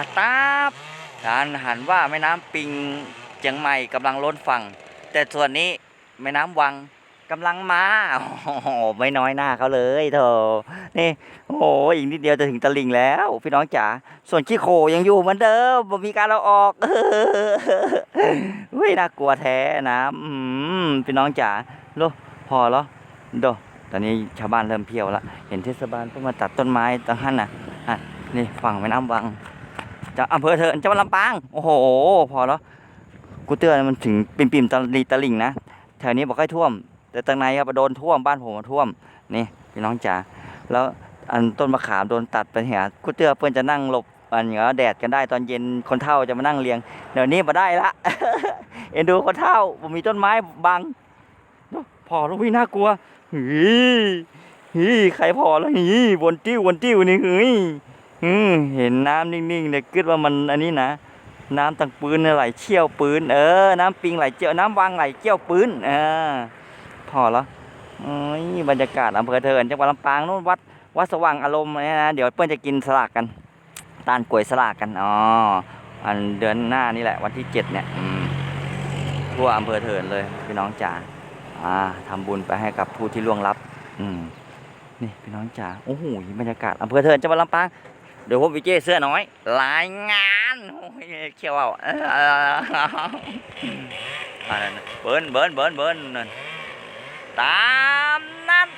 อาตาบการหันว่าแม่น้ำปิงเชียงใหม่กำลังล้นฝั่ง แต่ส่วนนี้แม่น้ำวังกำลังมาโอ้โหไม่น้อยหน้าเขาเลยเถอะนี่ โอ้โหอีกนิดเดียวจะถึงตลิงแล้ว พี่น้องจ๋า ส่วนขี้โคยังอยู่เหมือนเดิมบ่มีการเราออกเฮ้ยน่ากลัวแท้น้ำอืมพี่น้องจ๋าโลพอแล้วโดตอนนี้ชาวบ้านเริ่มเพียวแล้วเห็นเทศบาลเพิ่งมาตัดต้นไม้ตรงหันนะ่ะนี่ฝั่งแม่น้ำวัง จะอำเภอเถินจังหวัดลำปาง โอ้โห พอแล้ว กูเตือนมันถึงปิ่มปิ่มตะลีตะลิงนะ แถวนี้บอกให้ท่วม แต่ตรงในครับโดนท่วม บ้านผมมาท่วม นี่พี่น้องจ๋า แล้วอันต้นมะขามโดนตัดไปเหียกูเตือเพื่อนจะนั่งหลบอันเหงาแดดกันได้ตอนเย็นคนเฒ่าจะมานั่งเรียง เดี๋ยวนี้มาได้ละ เอ็นดูคนเฒ่าผมมีต้นไม้บังพอแล้ววิน่ากลัวฮีฮีใครพอแล้วฮีวนติ้ววนติ้วนี่เฮ้ย อืมเห็นน้ำนิ่งๆเนี่ยคิดว่ามันอันนี้นะน้ำตังปืนไหลเชี่ยวปืนเออ น้ำปิงไหลเจียวน้ำวางไหลเจียวปืนเออพอแล้วโอ้ยบรรยากาศอำเภอเทินจังหวัดลำปางนู่นวัดวัดสว่างอารมณ์เนี่ยนะเดี๋ยวเพื่อนจะกินสลากกันตาลกล้วยสลากกันอ๋ออันเดือนหน้านี่แหละ วันที่เจ็ดเนี่ยอืมทั่วอำเภอเทินเลยพี่น้องจ๋าอ่าทำบุญไปให้กับผู้ที่ล่วงลับ อืมนี่พี่น้องจ๋าโอ้โหบรรยากาศอำเภอเทินจังหวัดลำปาง ดี๋ยวผมวิเจเสื้อน้อยรายงานโอ้ยเขียวเอาเอออะไรนเบิร์นเบิร์นเบิร์นเบิร์นตามนั้น